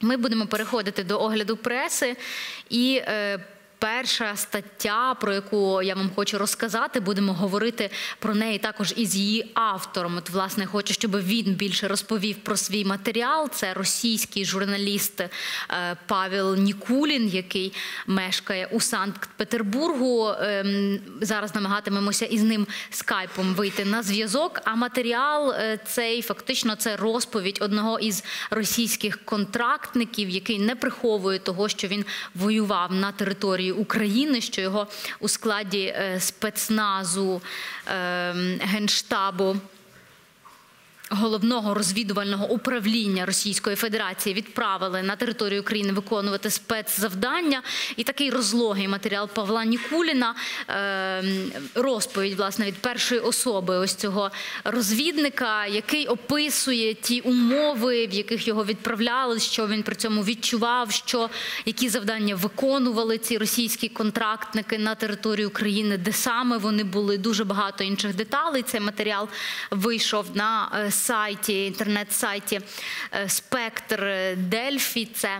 Ми будемо переходити до огляду преси і. Перша стаття, про яку я вам хочу розказати, будемо говорити про неї також із її автором. От, власне, хочу, щоб він більше розповів про свій матеріал. Це російський журналіст е, Павел Нікулін, який мешкає у Санкт-Петербургу. Ем, зараз намагатимемося із ним скайпом вийти на зв'язок. А матеріал е, цей фактично це розповідь одного із російських контрактників, який не приховує того, що він воював на території території України, що його у складі е, спецназу ем, генштабу Головного розвідувального управління Російської Федерації відправили на територію України виконувати спецзавдання. І такий розлогий матеріал Павла Нікуліна, ем, розповідь власне від першої особи ось цього розвідника, який описує ті умови, в яких його відправляли, що він при цьому відчував, що які завдання виконували ці російські контрактники на території України, де саме вони були. Дуже багато інших деталей. Цей матеріал вийшов на е, сайті, інтернет-сайті е, Спектр Дельфі. Це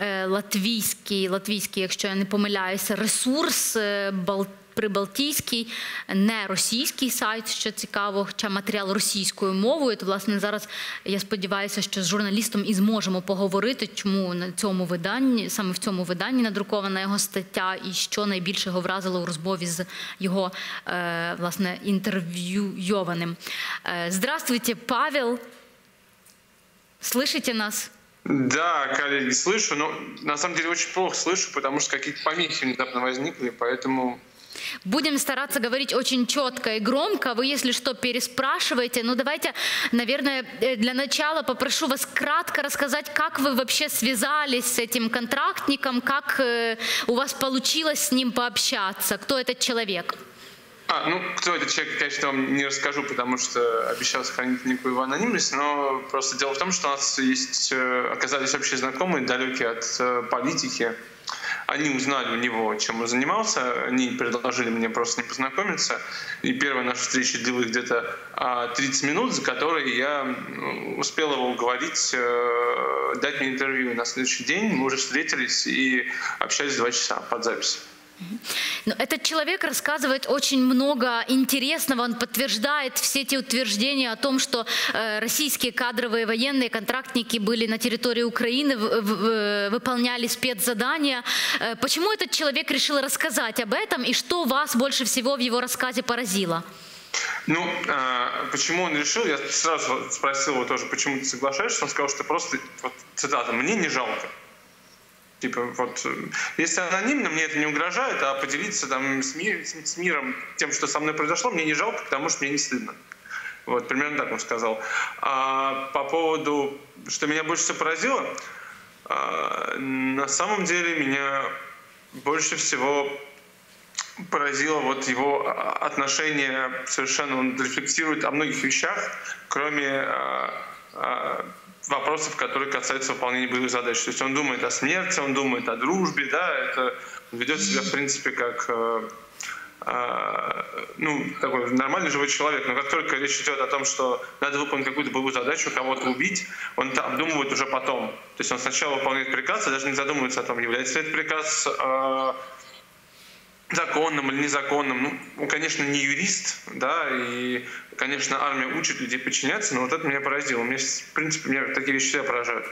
е, латвійський, латвійський, якщо я не помиляюся, ресурс е, Балтії прибалтійський, не російський сайт, що цікаво, хоча матеріал російською мовою. То власне зараз я сподіваюся, що з журналістом і зможемо поговорити, чому на цьому виданні, саме в цьому виданні надрукована його стаття, і що найбільше його вразило у розмові з його е, власне інтерв'юйованим. Е, здравствуйте, Павел. Слышите нас? Да, коллеги, слышу, но на самом деле очень плохо слышу, потому что какие-то помехи внезапно возникли, поэтому Будем стараться говорить очень четко и громко. Вы, если что, переспрашиваете. Ну, давайте, наверное, э, для начала попрошу вас кратко рассказать, как вы вообще связались с этим контрактником, как э, у вас получилось с ним пообщаться, кто этот человек. А, ну, кто этот человек, конечно, вам не расскажу, потому что обещал сохранить некую анонимность, но просто дело в том, что у нас есть, э, оказались общие знакомые, далекие от политики, они узнали у него, чем он занимался, они предложили мне просто ним познакомиться. И первая наша встреча длилась где-то 30 а, минут, за которые я успел его уговорить э, дать мне интервью. На следующий день мы уже встретились и общались два часа под запись. Но этот человек рассказывает очень много интересного, он подтверждает все эти утверждения о том, что э, российские кадровые военные контрактники были на территории Украины, выполняли спецзадания. Э, почему этот человек решил рассказать об этом и что вас больше всего в его рассказе поразило? Ну, э, почему он решил? Я сразу спросил его тоже, почему ты соглашаешься. Он сказал, что просто, вот, цитата, «мне не жалко». Типа, вот, если анонимно, мне это не угрожает, а поделиться там с, мир, с миром тем, что со мной произошло, мне не жалко, потому что мне не стыдно. Вот, примерно так он сказал. А по поводу, что меня больше всего поразило, а, на самом деле меня больше всего поразило вот его отношение, совершенно он рефлексирует о многих вещах, кроме а, а, вопросов, которые касаются выполнения боевых задач. То есть он думает о смерти, он думает о дружбе, да, это ведет себя, в принципе, как э, э, ну, такой нормальный живой человек. Но как только речь идет о том, что надо выполнить какую-то боевую задачу, кого-то убить, он это обдумывает уже потом. То есть он сначала выполняет приказ, а даже не задумывается о том, является ли этот приказ э, законным или незаконным. Ну, он, конечно, не юрист, да, и, конечно, армия учит людей подчиняться, но вот это меня поразило. Мне, в принципе, меня такие вещи всегда поражают.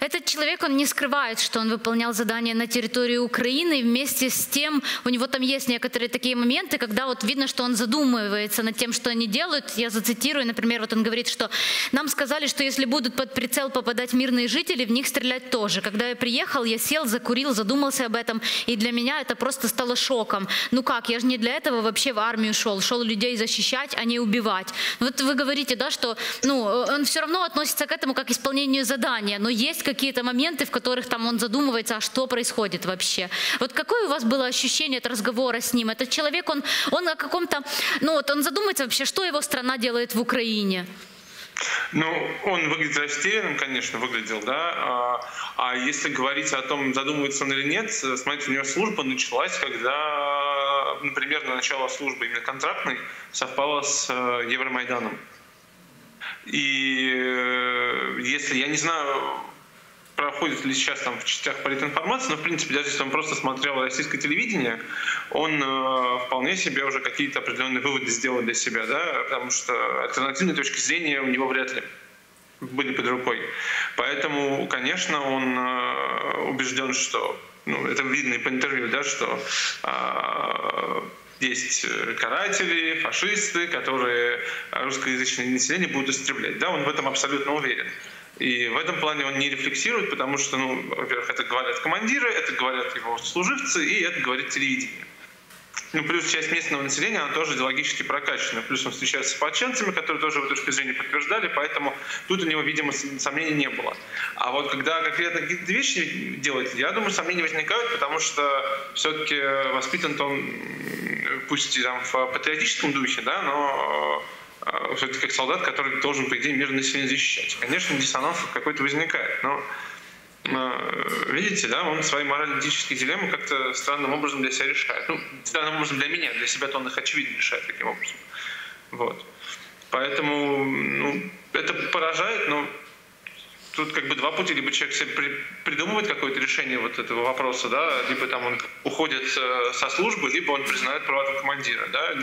Этот человек, он не скрывает, что он выполнял задание на территории Украины. Вместе с тем у него там есть некоторые такие моменты, когда вот видно, что он задумывается над тем, что они делают. Я зацитирую, например, вот он говорит, что нам сказали, что если будут под прицел попадать мирные жители, в них стрелять тоже. Когда я приехал, я сел, закурил, задумался об этом, и для меня это просто стало шоком. Ну как, я же не для этого вообще в армию шел, шел людей защищать, а не убивать. Вот вы говорите, да, что ну, он все равно относится к этому как к исполнению задания, но есть какие-то моменты, в которых там он задумывается, а что происходит вообще. Вот какое у вас было ощущение от разговора с ним? Этот человек, он, он о каком-то, ну вот он задумается вообще, что его страна делает в Украине? Ну, он выглядит растерянным, конечно, выглядел, да. А, а если говорить о том, задумывается он или нет, смотрите, у него служба началась, когда, например, на начало службы именно контрактной совпало с э, Евромайданом. И э, если, я не знаю, проходит ли сейчас там в частях политинформации, но в принципе даже если он просто смотрел российское телевидение, он э, вполне себе уже какие-то определенные выводы сделал для себя, да, потому что альтернативной точки зрения у него вряд ли были под рукой. Поэтому, конечно, он э, убежден, что, ну, это видно и по интервью, да, что э, есть каратели, фашисты, которые русскоязычное население будут истреблять. Да, он в этом абсолютно уверен. И в этом плане он не рефлексирует, потому что, ну, во-первых, это говорят командиры, это говорят его служивцы, и это говорит телевидение. Ну, плюс часть местного населения, она тоже идеологически прокачана. Плюс он встречается с ополченцами, которые тоже его точку зрения подтверждали, поэтому тут у него, видимо, сомнений не было. А вот когда конкретно какие-то вещи делает, я думаю, сомнения возникают, потому что все-таки воспитан он, пусть и там в патриотическом духе, да, но э, все-таки как солдат, который должен, по идее, мирное население защищать. Конечно, диссонанс какой-то возникает, но видите, да, он свои морально-этические дилеммы как-то странным образом для себя решает. Ну, странным образом для меня, для себя-то он их очевидно решает таким образом. Вот. Поэтому, ну, это поражает, но тут как бы два пути. Либо человек себе при, придумывает какое-то решение вот этого вопроса, да, либо там он уходит э, со службы, либо он признает правоту командира, да.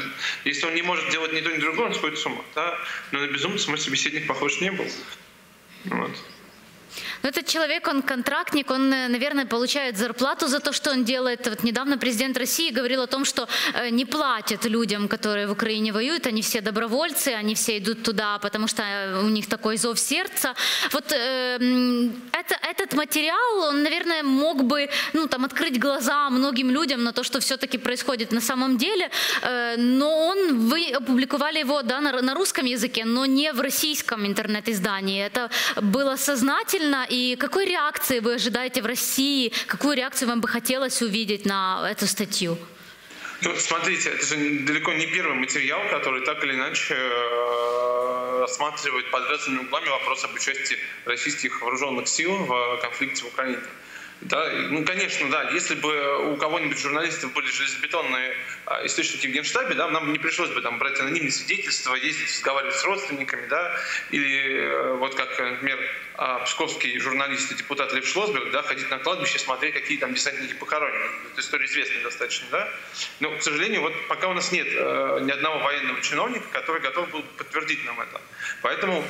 Если он не может делать ни то, ни другое, он сходит с ума, да. Но на безумца мой собеседник похож не был. Вот. Но этот человек, он контрактник, он, э, наверное, получает зарплату за то, что он делает. Вот недавно президент России говорил о том, что э, не платят людям, которые в Украине воюют, они все добровольцы, они все идут туда, потому что э, у них такой зов сердца. Вот э, это, этот материал, он, наверное, мог бы ну, там, открыть глаза многим людям на то, что все-таки происходит на самом деле, э, но он, вы опубликовали его да, на, на русском языке, но не в российском интернет-издании. Это было сознательно, и какой реакции вы ожидаете в России? Какую реакцию вам бы хотелось увидеть на эту статью? Ну, смотрите, это же далеко не первый материал, который так или иначе э, рассматривает под разными углами вопрос об участии российских вооруженных сил в конфликте в Украине. Да, ну, конечно, да, если бы у кого-нибудь журналистов были железобетонные а, источники в Генштабе, да, нам не пришлось бы там брать анонимные свидетельства, ездить, разговаривать с родственниками, да, или э, вот как, например, а, псковский журналист и депутат Лев Шлосберг, да, ходить на кладбище, смотреть, какие там десантники похоронены. Эта история известная достаточно, да. Но, к сожалению, вот пока у нас нет э, ни одного военного чиновника, который готов был подтвердить нам это. Поэтому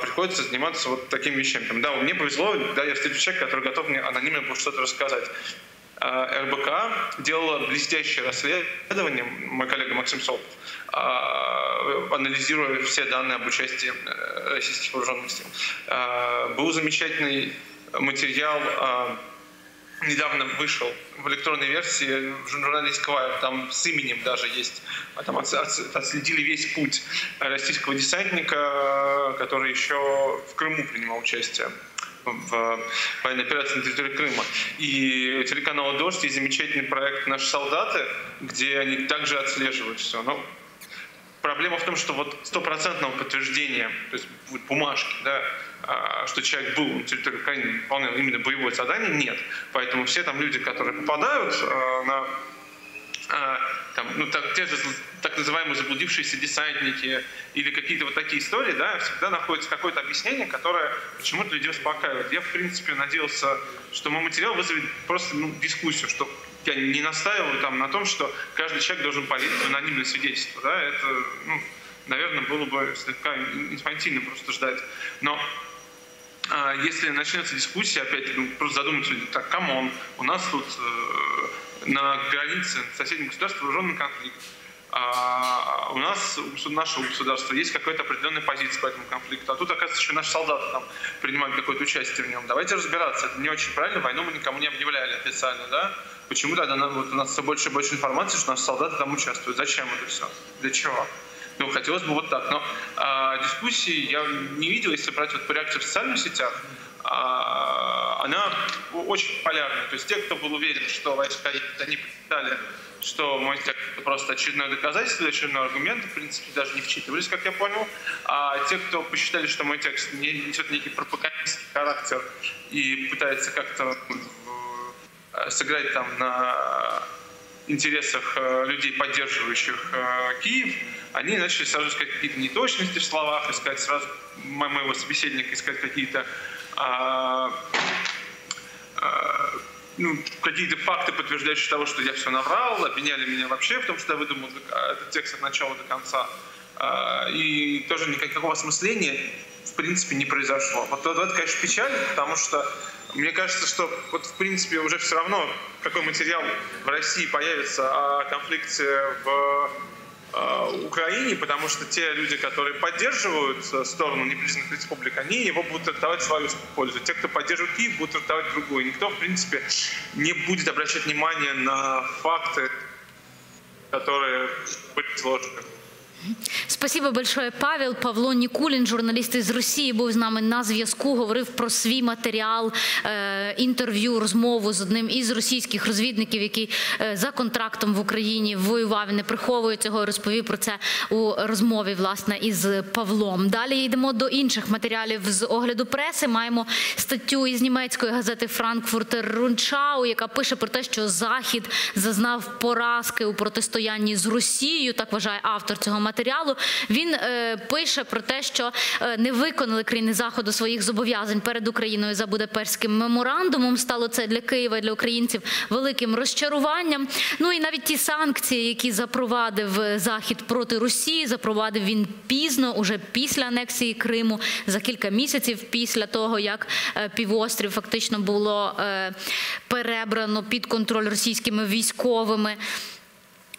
приходится заниматься вот такими вещами. Там, да, мне повезло, да, я встречу человека, который готов мне анонимно что-то рассказать. А, РБК делала блестящее расследование, мой коллега Максим Солтов, а, анализируя все данные об участии э, российских вооруженных сил. Был замечательный материал недавно вышел в электронной версии в журнале Esquire, там с именем даже есть, а там отследили весь путь российского десантника, который еще в Крыму принимал участие в военной операции на территории Крыма. И телеканал «Дождь» есть замечательный проект «Наши солдаты», где они также отслеживают все. Но проблема в том, что вот стопроцентного подтверждения, то есть бумажки, да, а, что человек был на территории Украины, выполнял именно боевое задание, нет. Поэтому все там люди, которые попадают а, на а, там, ну, так, те же так называемые заблудившиеся десантники или какие-то вот такие истории, да, всегда находится какое-то объяснение, которое почему-то людей успокаивает. Я, в принципе, надеялся, что мой материал вызовет просто ну, дискуссию, что я не настаиваю там на том, что каждый человек должен полить в анонимное свидетельство. Да? Это, ну, наверное, было бы слегка инфантильно просто ждать. Но а, если начнется дискуссия, опять ну, просто задуматься, так, камон, у нас тут э, на границе соседних государств вооруженный конфликт. А у нас, у нашего государства есть какая-то определенная позиция по этому конфликту, а тут, оказывается, еще наши солдаты там принимают какое-то участие в нем. Давайте разбираться, это не очень правильно, войну мы никому не объявляли официально, да? Почему тогда нам, вот у нас все больше и больше информации, что наши солдаты там участвуют? Зачем это все? Для чего? Ну, хотелось бы вот так. Но а, дискуссии я не видел, если брать вот по реакции в социальных сетях, она очень полярная. То есть те, кто был уверен, что войска они посчитали, что мой текст просто очередное доказательство, очередной аргумент, в принципе, даже не вчитывались, как я понял. А те, кто посчитали, что мой текст несет некий пропагандистский характер и пытается как-то э, сыграть там на интересах э, людей, поддерживающих э, Киев, они начали сразу искать какие-то неточности в словах, искать сразу моего собеседника, искать какие-то а, а, ну, какие-то факты, подтверждающие того, что я все наврал, обвиняли меня вообще в том, что я выдумал этот текст от начала до конца. А, и тоже никакого осмысления в принципе не произошло. Вот это, конечно, печаль, потому что мне кажется, что вот в принципе уже все равно, какой материал в России появится о конфликте в Украине, потому что те люди, которые поддерживают э, сторону непризнанных республик, они его будут трактовать свою пользу. Те, кто поддерживает Киев, будут трактовать другую. Никто, в принципе, не будет обращать внимание на факты, которые были изложены. Спасибо большое, Павел. Павло Нікулін, журналіст із Росії, був з нами на зв'язку. Говорив про свій матеріал, інтерв'ю, розмову з одним із російських розвідників, який е, за контрактом в Україні воював і не приховує цього. Розповів про це у розмові власне із Павлом. Далі йдемо до інших матеріалів з огляду преси. Маємо статтю із німецької газети Франкфуртер Рунчау, яка пише про те, що Захід зазнав поразки у протистоянні з Росією. Так вважає автор цього матеріалу. Він е, пише про те, що е, не виконали країни заходу своїх зобов'язань перед Україною за Будапештським меморандумом. Стало це для Києва, для українців великим розчаруванням. Ну і навіть ті санкції, які запровадив Захід проти Росії, запровадив він пізно, уже після анексії Криму, за кілька місяців після того, як е, півострів фактично було е, перебрано під контроль російськими військовими.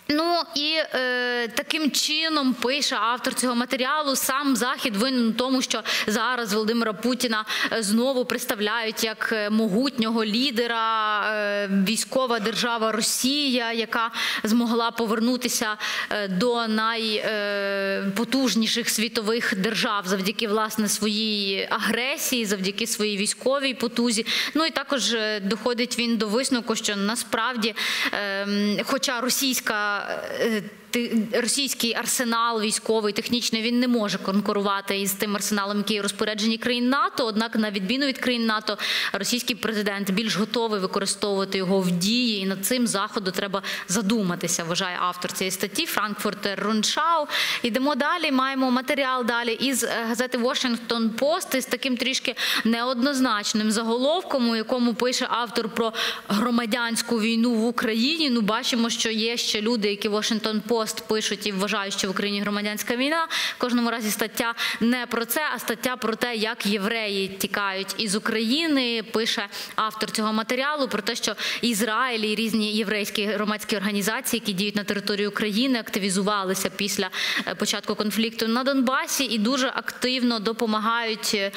Ну і е, таким чином пише автор цього матеріалу. Сам захід винен у тому, що зараз Володимира Путіна е, знову представляють як е, могутнього лідера, е, військова держава Росія, яка змогла повернутися е, до найпотужніших світових держав завдяки власне своїй агресії, завдяки своїй військовій потузі. Ну і також доходить він до висновку, що насправді, е, хоча російська 呃。Російський арсенал військовий, технічний, він не може конкурувати із тим арсеналом, який розпоряджені країн НАТО. Однак, на відміну від країн НАТО, російський президент більш готовий використовувати його в дії, і над цим заходу треба задуматися. Вважає автор цієї статті Франкфуртер Руншау. Йдемо далі. Маємо матеріал далі із е, газети Washington Post із таким трішки неоднозначним заголовком, у якому пише автор про громадянську війну в Україні. Ну, бачимо, що є ще люди, які Washington Post пост пишуть і вважають, що в Україні громадянська війна. В кожному разі стаття не про це, а стаття про те, як євреї тікають із України. Пише автор цього матеріалу про те, що Ізраїль і різні єврейські громадські організації, які діють на території України, активізувалися після е, початку конфлікту на Донбасі і дуже активно допомагають е,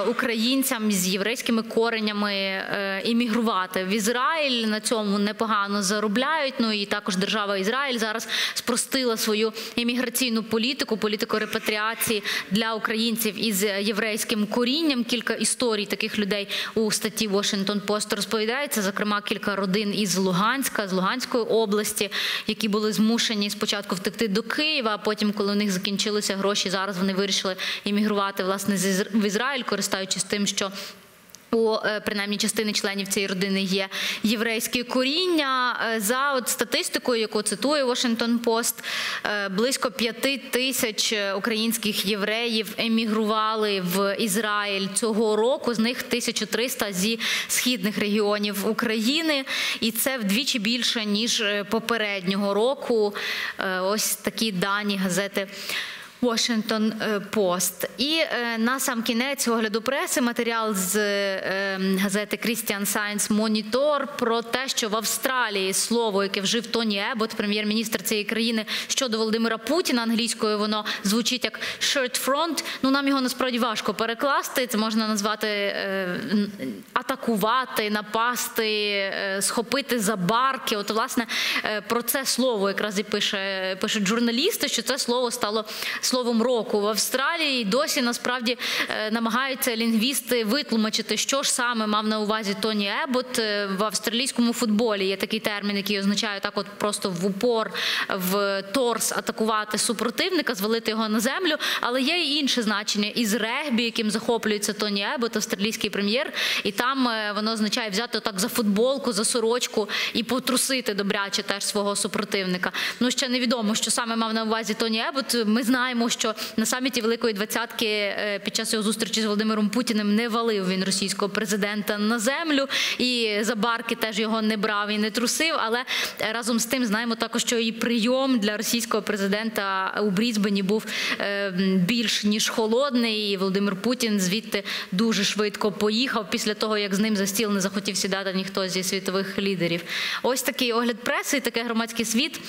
українцям з єврейськими коренями е, іммігрувати в Ізраїль. На цьому непогано заробляють. Ну і також держава Ізраїль зараз спростила свою імміграційну політику, політику репатріації для українців із єврейським корінням. Кілька історій таких людей у статті Washington Post розповідається. Зокрема, кілька родин із Луганська, з Луганської області, які були змушені спочатку втекти до Києва. А потім, коли у них закінчилися гроші, зараз вони вирішили іммігрувати власне в Ізраїль, користуючись тим, що у е, принаймні частини членів цієї родини є єврейське коріння. Е, за от статистикою, яку цитує Washington Post, е, близько п'яти тисяч українських євреїв емігрували в Ізраїль цього року. З них 1300 зі східних регіонів України, і це вдвічі більше ніж попереднього року. Ось такі дані газети. Washington Post. І е, на сам кінець огляду преси матеріал з е, газети Christian Science Monitor про те, що в Австралії слово, яке вжив Тоні Ебот, прем'єр-міністр цієї країни щодо Володимира Путіна англійською, воно звучить як «shirt front». Ну нам його насправді важко перекласти. Це можна назвати е, атакувати, напасти, схопити за барки. От власне про це слово якраз і пише пишуть журналісти, що це слово стало словом року в Австралії. Досі насправді е, намагаються лінгвісти витлумачити, що ж саме мав на увазі Тоні Ебот е, в австралійському футболі. Є такий термін, який означає так, от просто в упор в торс атакувати супротивника, звалити його на землю. Але є і інше значення із регбі, яким захоплюється Тоні Ебот, австралійський прем'єр, і там там е, воно означає взяти так за футболку, за сорочку і потрусити добряче теж свого супротивника. Ну ще невідомо, що саме мав на увазі Тоні Ебот. Ми знаємо, що на саміті Великої двадцятки е, під час його зустрічі з Володимиром Путіним не валив він російського президента на землю, і за барки теж його не брав і не трусив. Але е, разом з тим знаємо також, що і прийом для російського президента у Брізбені був більш ніж холодний. І Володимир Путін звідти дуже швидко поїхав після того, як з ним за стіл не захотів сідати ніхто зі світових лідерів. Ось такий огляд преси, і таке громадський світ.